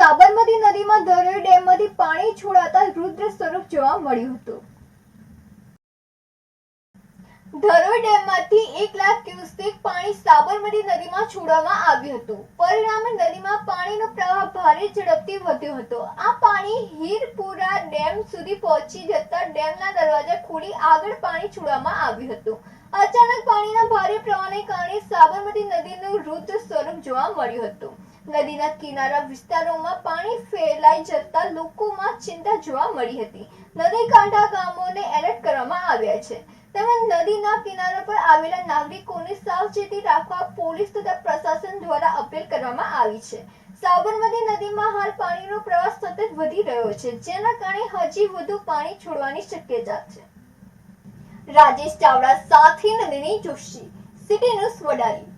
સાબરમતી નદીમાં ધરોઈ ડેમમાંથી પાણી છોડાતા રુદ્ર સ્વરૂપ જોવા મળ્યું હતું. ધરોઈ ડેમમાંથી એક લાખ ક્યુસેક પાણી સાબરમતી નદીમાં છોડવામાં આવ્યું હતું. પરિણામે નદીમાં પાણીનો પ્રવાહ ભારે ઝડપથી વધ્યો હતો. આ પાણી હીરપુરા ડેમ સુધી પહોંચી જતા ડેમના દરવાજા ખોલી આગળ પાણી છોડવામાં આવ્યું હતું. અચાનક પાણીના ભારે પ્રવાહને કારણે સાબરમતી નદીનું રુદ્ર જોવા મળ્યું હતું. નદીના કિનારા વિસ્તારોમાં પાણી ફેલાઈ જતા લોકોમાં ચિંતા જોવા મળી હતી. નદી કાંઠા ગામોને એલર્ટ કરવામાં આવ્યા છે. તેમજ નદીના કિનારા પર આવેલા નાગરિકોને સાવચેતી રાખવા પોલીસ તથા પ્રશાસન દ્વારા અપીલ કરવામાં આવી છે. સાબરમતી નદીમાં હાલ પાણીનો પ્રવાહ સતત વધી રહ્યો છે, જેના કારણે હજી વધુ પાણી છોડવાની શક્યતા છે. રાજેશ ચાવડા સાથે નંદિની જોશી, સિટી ન્યૂઝ વડાલી.